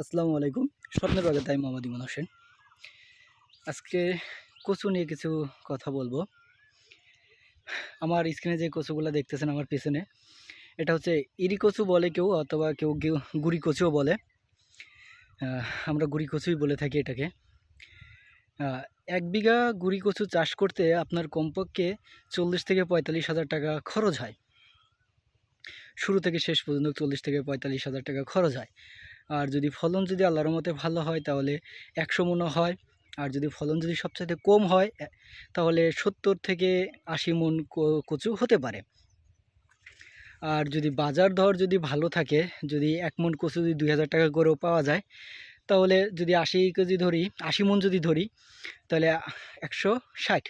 আসসালামু আলাইকুম। স্বপ্নের বাগে তাই মোহাম্মদ ইমন হোসেন। আজকে কচু নিয়ে কিছু কথা বলব। আমার স্ক্রিনে যে কচুগুলো দেখতেছেন আমার পেছনে, এটা হচ্ছে ইরি কচু বলে কেউ অথবা কেউ গুড়ি কচুও বলে। আমরা গুড়ি কচুই বলে থাকি এটাকে। এক বিঘা গুড়ি কচু চাষ করতে আপনার কমপক্ষে চল্লিশ থেকে পঁয়তাল্লিশ হাজার টাকা খরচ হয়। শুরু থেকে শেষ পর্যন্ত চল্লিশ থেকে পঁয়তাল্লিশ হাজার টাকা খরচ হয়। আর যদি ফলন যদি আল্লাহর মতে ভালো হয়, তাহলে একশো মনও হয়। আর যদি ফলন যদি সবচাইতে কম হয় তাহলে সত্তর থেকে আশি মন কচু হতে পারে। আর যদি বাজার দর যদি ভালো থাকে, যদি এক মন কচু যদি দুই হাজার টাকা করেও পাওয়া যায়, তাহলে যদি আশি কেজি ধরি, আশি মন যদি ধরি, তাহলে একশো ষাট।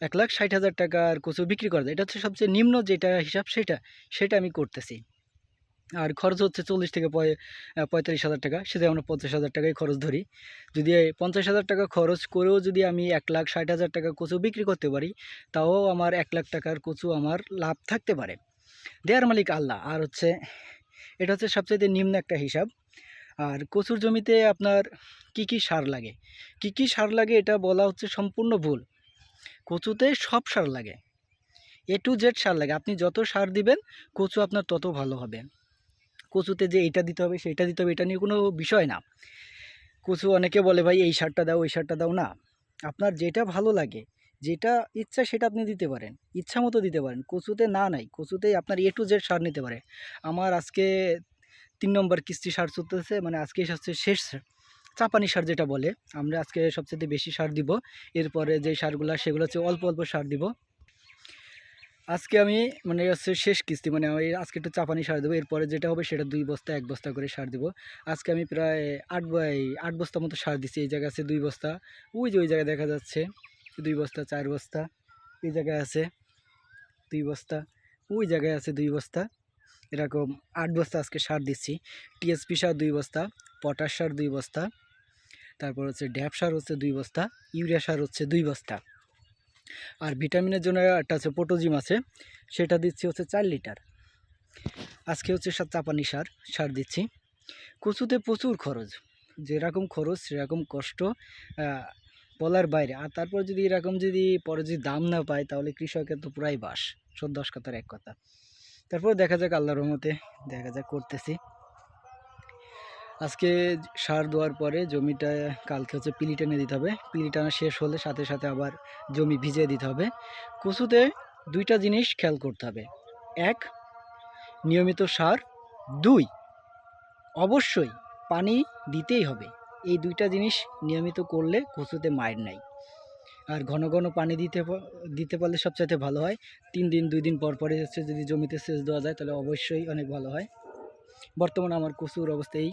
এক লাখ ষাট হাজার টাকার কচু বিক্রি করা যায়। এটা হচ্ছে সবচেয়ে নিম্ন যেটা হিসাব, সেটা সেটা আমি করতেছি। আর খরচ হচ্ছে চল্লিশ থেকে পঁয়তাল্লিশ হাজার টাকা। সেটা আমরা পঞ্চাশ হাজার টাকায় খরচ ধরি। যদি পঞ্চাশ হাজার টাকা খরচ করেও যদি আমি এক লাখ ষাট হাজার টাকা কচু বিক্রি করতে পারি, তাও আমার এক লাখ টাকার কচু আমার লাভ থাকতে পারে। দেয়ার মালিক আল্লাহ। আর হচ্ছে, এটা হচ্ছে সবচেয়ে নিম্ন একটা হিসাব। আর কচুর জমিতে আপনার কি কি সার লাগে? কি কি সার লাগে এটা বলা হচ্ছে সম্পূর্ণ ভুল। কচুতে সব সার লাগে। এ টু জেড সার লাগে। আপনি যত সার দিবেন, কচু আপনার তত ভালো হবে। কচুতে যে এইটা দিতে হবে সেইটা দিতে হবে, এটা নিয়ে কোনো বিষয় না। কচু অনেকে বলে, ভাই, এই সারটা দাও, ওই সারটা দাও। না, আপনার যেটা ভালো লাগে, যেটা ইচ্ছা সেটা আপনি দিতে পারেন, ইচ্ছা মতো দিতে পারেন। কচুতে না নাই, কচুতেই আপনার এ টু জেড সার নিতে পারে। আমার আজকে তিন নম্বর কিস্তি সার চলতেছে মানে আজকে হচ্ছে শেষ চাপানি সার যেটা বলে, আমরা আজকে সবচেয়ে বেশি সার দিব। এরপরে যে সারগুলো, সেগুলো হচ্ছে অল্প অল্প সার দিব। আজকে আমি মানে হচ্ছে শেষ কিস্তি মানে আমি আজকে একটু চাপানি সার দেবো, এরপরে যেটা হবে সেটা দুই বস্তা, এক বস্তা করে সার দেবো। আজকে আমি প্রায় আট বাই আট বস্তা মতো সার দিচ্ছি এই জায়গায় আছে দুই বস্তা। ওই যে ওই জায়গায় দেখা যাচ্ছে, দুই বস্তা, চার বস্তা, এই জায়গায় আছে দুই বস্তা, ওই জায়গায় আছে দুই বস্তা। এরকম আট বস্তা আজকে সার দিচ্ছি। টিএসপি সার দুই বস্তা, পটাশ সার দুই বস্তা, তারপর হচ্ছে ড্যাপ সার হচ্ছে দুই বস্তা, ইউরিয়া সার হচ্ছে দুই বস্তা। আর ভিটামিনের জন্য একটা আছে পোটোজিম আছে, সেটা দিচ্ছি হচ্ছে চার লিটার। আজকে হচ্ছে সা- চাপানি সার সার দিচ্ছি। কচুতে প্রচুর খরচ, যেরকম খরচ, সেরকম কষ্ট বলার বাইরে। আর তারপর যদি এরকম যদি পরে যদি দাম না পায়, তাহলে কৃষকের তো পুরাই বাস সব দশ কথার এক কথা। তারপর দেখা যাক আল্লাহর রহমতে দেখা যাক করতেছি। আজকে সার দেওয়ার পরে জমিটা কালকে হচ্ছে পিলি টেনে দিতে হবে। পিলি টানা শেষ হলে সাথে সাথে আবার জমি ভিজিয়ে দিতে হবে। কচুতে দুইটা জিনিস খেয়াল করতে হবে। এক, নিয়মিত সার। দুই, অবশ্যই পানি দিতেই হবে। এই দুইটা জিনিস নিয়মিত করলে কচুতে মায়ের নাই। আর ঘন ঘন পানি দিতে দিতে পারলে সবচাইতে ভালো হয়। তিন দিন, দুই দিন পর পরে হচ্ছে যদি জমিতে সেচ দেওয়া যায় তাহলে অবশ্যই অনেক ভালো হয়। বর্তমানে আমার কচুর অবস্থা এই।